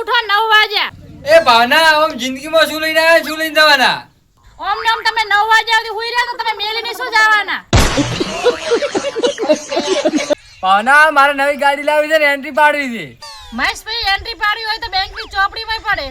ઉઠો નવ વાગ્યા એ ભાવના આમ જિંદગીમાં શું લઈને આવ્યા શું લઈને જવાના? ઓમ ને ઓમ તમે નવ વાગ્યા સુધી હુઈ રહ્યા તો તમે મેલીને શું જવાના? ભાવના મારે નવી ગાડી લાવી છે ને એન્ટ્રી પાડવી છે. મહેશભાઈ એન્ટ્રી પાડી હોય તો બેંકની ચોપડીમાં પડે.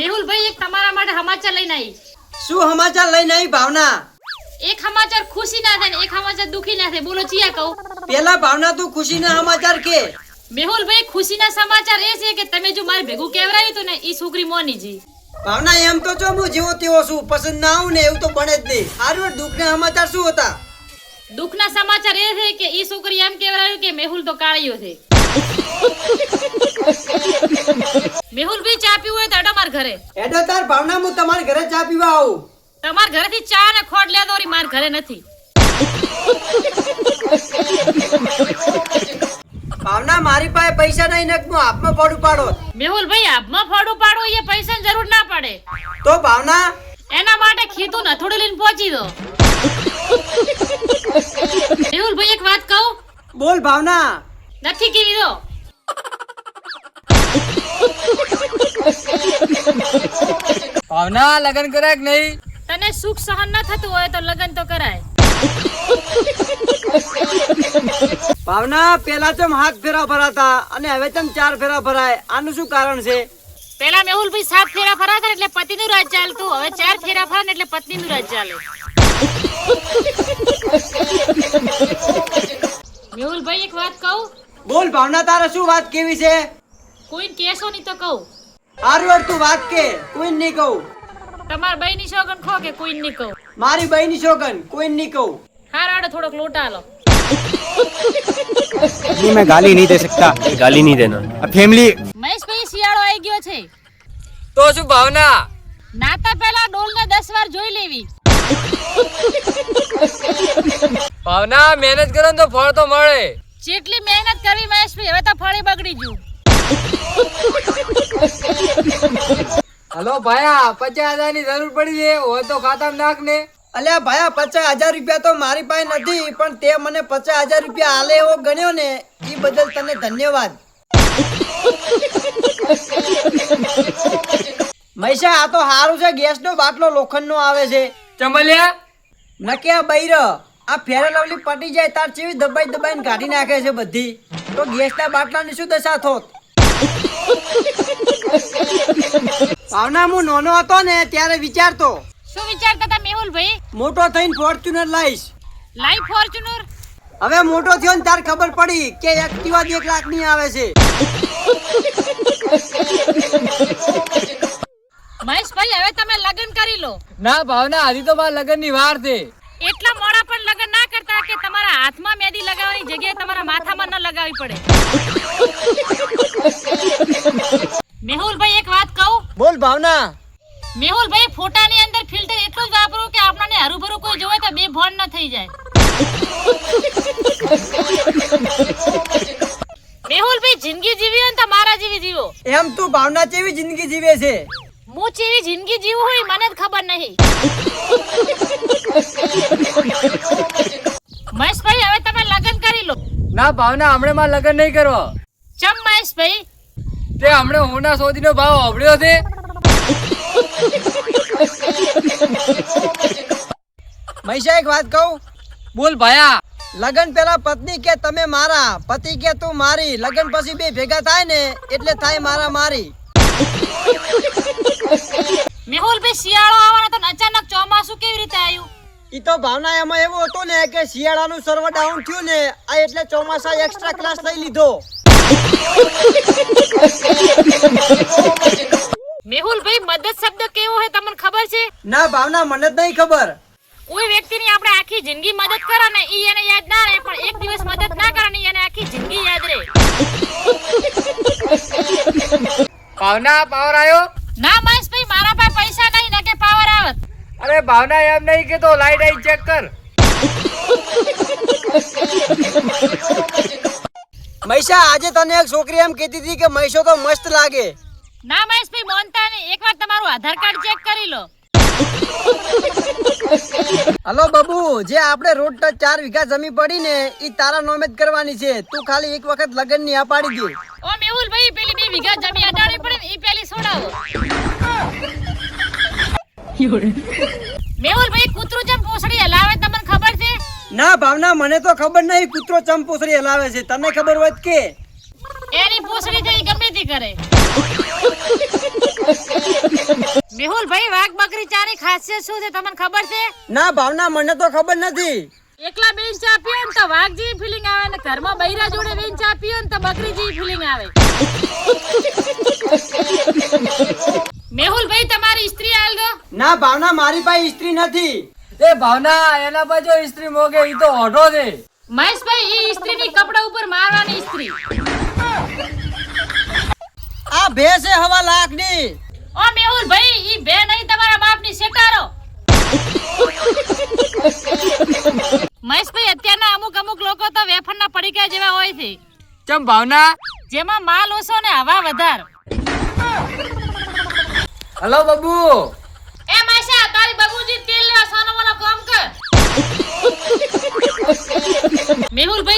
મેહુલભાઈ એક તમારા માટે સમાચાર લઈને આવી. શું સમાચાર લઈને આવી ભાવના? એક સમાચાર ખુશી ના થાય એક સમાચાર દુખી ના થાય. બોલો ચિયા કહું. પેલા ભાવના તું ખુશીના સમાચાર કે? મેહુલભાઈ ખુશીના સમાચાર એ છે કે તમે જો મારે ભેગું કેવરાયું તો ને એ છોકરી મોનીજી. ભાવના એમ તો જો હું જેવો તેવો છું પસંદ ના આવું ને એવું તો બને જ નહીં. હારું દુઃખના સમાચાર શું હતા? દુઃખના સમાચાર એ છે કે એ છોકરી એમ કેવરાયું કે મેહુલ તો કાળિયો છે. મેહુલભાઈ ચા પીવું હોય તો અડો માર ઘરે. એડો તાર ભાવના હું તમારા ઘરે ચા પીવા આવું. તમાર ઘરેથી ચા ને ખોટ લેતો દોરી માર ઘરે નથી. ભાવના મારી પાસે પૈસા નહીં ને હું હાથમાં ઉપાડો મેહુલ ભાઈ આપમાં ફોડું ઉપાડો એ પૈસાની જરૂર ના પડે. તો ભાવના? એના માટે ખીતું નથોડું લઈને પહોંચી દો. મેહુલભાઈ એક વાત કહું? બોલ ભાવના. નથી કીધી દો ભાવના લગ્ન કરાય કે નહીં? તને સુખ સહન ન થતું હોય તો લગ્ન તો કરાય. ભાવના પેલા તો હાથ ફેરા ભરાતા અને હવે ચમ ચાર ફેરા ભરાય આનું શું કારણ છે? પેલા મેહુલભાઈ સાત ફેરા ફરાતા એટલે પતિનું રાજ ચાલતું. હવે ચાર ફેરા ફરે એટલે પત્ની નું રાજ ચાલે. મેહુલભાઈ એક વાત કહું? બોલ ભાવના તારે શું વાત કેવી છે? કોઈને કેશો નહીં તો કહું. હારું તું વાત કે કોઈ નહીં કહું. તમાર બહેની સોગન ખો કે કોઈ નહીં કહું? મારી બહેની છોકન કોઈ નહીં કહું. હાર આડો થોડોક લોટા લો नहीं मैं गाली नहीं दे सकता गाली नहीं देना अब फैमिली મહેશભાઈ શિયાળો આવી ગયો છે તો શું ભાવના નાતા પહેલા ડોલને દસ વાર જોઈ લેવી ભાવના મહેનત કરો ને તો ફળ તો મળે જેટલી મહેનત કરવી મહેશભાઈ હવે તો ફળી બગડી ગયું હલો ભાયા પચાસ હજાર ની જરૂર પડી છે હોય તો ખાતામાં નાખ ને અલ્યા ભાયા પચાસ હજાર રૂપિયા તો મારી પાસે નથી પણ તે મને પચાસ હજાર રૂપિયા આલે એવો ગણ્યો ને એ બદલ તને ધન્યવાદ. મહેશા આ તો સારું છે ગેસનો બાટલો લોખંડનો આવે છે. ચમલિયા નકે આ બૈર આ ફેરે લવલી પટી જાય તાર ચેવી દબાઈ દબાઈને કાઢી નાખે છે બધી. તો ગેસના બાટલાની શું દશા થોત? ભાવના હું નાનો હતો ને ત્યારે વિચારતો શું વિચારતા હતા મેહુલભાઈ મોટો થઈને ફોર્ચ્યુનર લાવીશ લાઈ ફોર્ચ્યુનર હવે મોટો થયો ને તાર ખબર પડી કે એક્ટિવા જ એક લાખની આવે છે. મહેશભાઈ હવે તમે લગ્ન કરી લો. ના ભાવના હજી તો મારા લગ્નની વાર છે. એટલા મોડા પણ લગ્ન ના કરતા કે તમારા હાથમાં મેદી લગાવવાની જગ્યાએ તમારા માથામાં ન લગાવવી પડે. મેહુલભાઈ એક વાત કહું? બોલ ભાવના. મેહુલભાઈ ફોટાની ફિલ્ટર એટલું જ વાપરો કે આપણને હરુભરું કોઈ જોવે તો બે ભોન ન થઈ જાય. મેહુલભાઈ જિંદગી જીવી હોય ને તો મારા જેવી જીવો. એમ તું ભાવના જેવી જિંદગી જીવે છે. હું જેવી જિંદગી જીવું હોય મને જ ખબર નહીં. મહેશભાઈ હવે તમે લગ્ન કરી લો. ના ભાવના હમણે માં લગ્ન નહીં કરવા. ચમ મહેશભાઈ? તે હમણે હોના સોદીનો ભાવ હોભળ્યો છે. મૈસા એક વાત કહું બોલ ભાયા. લગન પેલા પત્ની કે તમે મારા પતિ કે તું મારી લગન પછી બે ભેગા થાય ને એટલે થાય મારા મારી. મેહુલભાઈ શિયાળો આવવાનો તો અચાનક ચોમાસું કેવી રીતે આવ્યું ઈ તો ભાવના એમાં એવું હતું ને કે શિયાળાનું સર્વર ડાઉન થયું ને આ એટલે ચોમાસા એક્સ્ટ્રા ક્લાસ લઈ લીધો. મેહુલભાઈ મદદ શબ્દ કેવો હોય તમને ખબર છે? ના ભાવના મને જ નહીં ખબર. કોઈ વ્યક્તિની આપણે આખી જિંદગી મદદ કરો ને ઈ એને યાદ ના રહે પણ એક દિવસ મદદ ના કરો ને એને આખી જિંદગી યાદ રહે. ભાવના પાવર આવ્યો ના મહેશભાઈ મારા પાસે પૈસા નહીં ને કે પાવર આવત અરે ભાવના એમ નહીં કે તો લાઈટ આઈ ચેક કર. મૈસા આજે તને એક છોકરી એમ કહેતી હતી કે મૈસો તો મસ્ત લાગે. ના મહેશભાઈ મોનતા નહીં. એકવાર તમારું આધાર કાર્ડ ચેક કરી લો. હલો બાબુ જે આપણે રોડ ટચ ચાર વીઘા જમીન પડી ને એ તારા નોમે કરવાની છે. તું ખાલી એક વખત લગનની અપાડી પાડી દે. ઓ મેહુલભાઈ પેલી બે વીઘા જમીન અડાડી પડે એ પેલી છોડાવો મેહુલભાઈ કૂતરું જેમ પોસડી હલાવે તમને ખબર છે? ના ભાવના મને તો ખબર નહીં કૂતરો ચંપોસરી હલાવે છે. તને ખબર હોય કે? એની પોસડી છે ઈ ગમે તે કરે. મેહુલભાઈ વાઘ બકરી ચાની ખાસિયત શું છે તમને ખબર છે? ના ભાવના મને તો ખબર નથી. એકલા બેન ચા પીએ ને તો વાઘ જેવી ફિલિંગ આવે ને ઘરમાં બૈરા જોડે બેન ચા પીએ ને તો બકરી જેવી ફિલિંગ આવે. મેહુલભાઈ તમારી સ્ત્રી હાલ ના ભાવના મારી પાસે સ્ત્રી નથી. એ ભાવના એના બાજુ સ્ત્રી ઇસ્ત્રી મોગે ઈ તો ઓઢો છે. મહેશભાઈ ઈ સ્ત્રીની કપડા ઉપર મારવાની સ્ત્રી. આ ભેંસ છે હવા લાખની ઓ મેહુલભાઈ ઈ બે નહીં તમારા બાપની સેટારો મહેશભાઈ અત્યારના અમુક અમુક લોકો તો વેફરના પડીકા જેવા હોય છે. ચમ ભાવના? જેમાં માલ ઓછો ને હવા વધાર. હલો બબુ. એ માસા તારી બાબુજી તેલ લેવા સોનો મોનો કામ કર. મન ચમ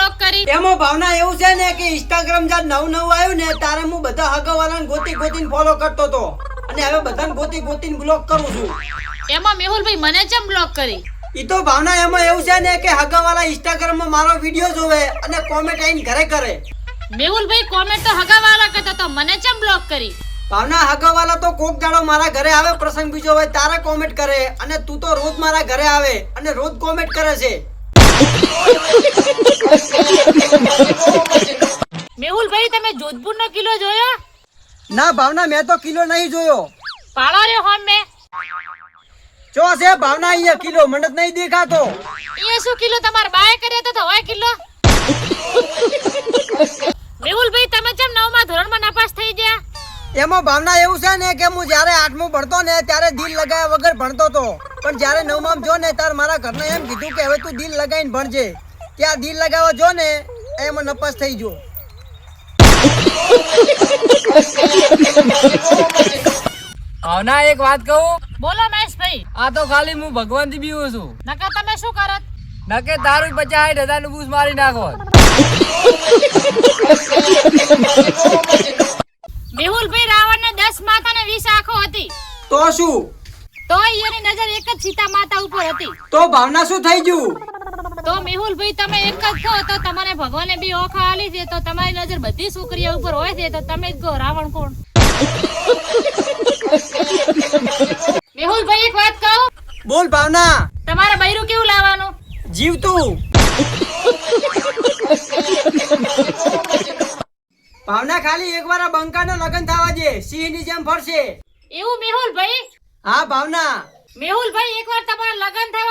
બ્લોક કરી. એમાં ભાવના એવું છે ને કે ઇન્સ્ટાગ્રામ જ્યાં નવું નવું આવ્યું ને તારે હું બધા હગાવાળાને ગોતી ગોતીને ફોલો કરતો હતો. અને હવે બધાને ગોતી ગોતીને બ્લોક કરું છું. એમાં મેહુલભાઈ મને કેમ બ્લોક કરી? ઈ તો ભાવના એમાં એવું છે ને કે હગાવાળા ઇન્સ્ટાગ્રામમાં મારો વીડિયો જોવે અને કોમેન્ટ આઈને ઘરે કરે. મેહુલભાઈ કોમેન્ટ તો હગાવાલા કરતા તો મને કેમ બ્લોક કરી? ભાવના હગાવાળા તો કોક દાડો મારા ઘરે આવે પ્રસંગ બીજો હોય તારે કોમેન્ટ કરે અને તું તો રોજ મારા ઘરે આવે અને રોજ કોમેન્ટ કરે છે. મેહુલભાઈ તમે જોધપુરનો કિલ્લો જોયો? ના ભાવના મેં તો કિલ્લો નહીં જોયો. પાડો રે હોમ મે. ચો છે ભાવના અહીંયા કિલ્લો મને નહીં દેખાતો. અહીંયા શું કિલ્લો? તમાર બાય કરે તો હોય કિલો મેહુલભાઈ તમે ચમ નવમા ધોરણમાં નાપાસ થઈ ગયા? એમાં ભાવના એવું છે ને કે હું જ્યારે આઠમું ભણતો ને ત્યારે દિલ લગાવ્યા વગર ભણતો તો. પણ જ્યારે નવમામ જો ને ત્યારે મારા ઘરને એમ કીધું કે હવે તું દિલ લગાવીને ભણજે. ત્યાં દિલ લગાવવા જો ને એમાં નપાસ થઈ ગયો. ભાવના એક વાત કહું? બોલો મહેશભાઈ. આ તો ખાલી હું ભગવાનથી બીવું છું. નકે તમે શું કરત નકે તારું પચાસ હજારનું બૂસ મારી નાખો. મેહુલભાઈ રાવણને દસ માથા ને વીસ આંખો હતી. તો શું? તો એની નજર એક જ સીતા માતા ઉપર હતી. તો ભાવના શું થઈ ગયું? તો મેહુલભાઈ તમે એક જ કહો તો તમારે ભગવાને બી ઓખા આલી છે તો તમારી નજર બધી છોકરીઓ ઉપર હોય છે તો તમે જ કહો રાવણ કોણ? મેહુલભાઈ એક વાત કહો? બોલ ભાવના. તમારે બૈરું કેવું લાવવાનું? જીવતું. ભાવના ખાલી એકવાર આ બંકાનો લગ્ન થવા દે સિંહની જેમ ફરશે. એવું મેહુલભાઈ હા ભાવના. મેહુલભાઈ એકવાર તમારા લગન થવા